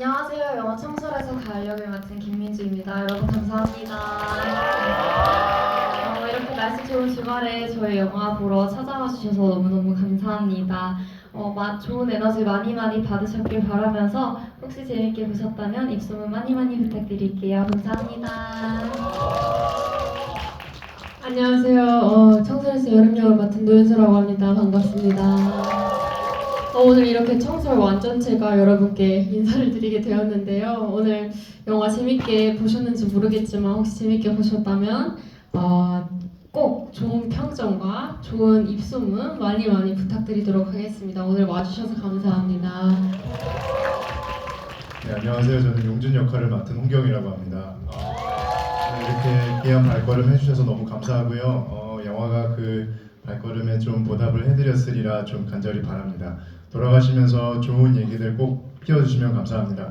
안녕하세요. 영화 청설에서 가을 역을 맡은 김민주입니다. 여러분 감사합니다. 어, 이렇게 날씨 좋은 주말에 저희 영화 보러 찾아와 주셔서 너무너무 감사합니다. 어, 마- 좋은 에너지 많이 많이 받으셨길 바라면서 혹시 재밌게 보셨다면 입소문 많이 많이 부탁드릴게요. 감사합니다. 안녕하세요. 어, 청설에서 여름역을 맡은 노윤서라고 합니다. 반갑습니다. 어, 오늘 이렇게 청설 완전체가 여러분께 인사를 드리게 되었는데요. 오늘 영화 재밌게 보셨는지 모르겠지만 혹시 재밌게 보셨다면 어, 꼭 좋은 평점과 좋은 입소문 많이 많이 부탁드리도록 하겠습니다. 오늘 와주셔서 감사합니다. 네, 안녕하세요. 저는 용준 역할을 맡은 홍경이라고 합니다. 네, 이렇게 귀한 발걸음 해주셔서 너무 감사하고요. 어, 영화가 그 발걸음에 좀 보답을 해드렸으리라 좀 간절히 바랍니다. 돌아가시면서 좋은 얘기들 꼭 끼워주시면 감사합니다.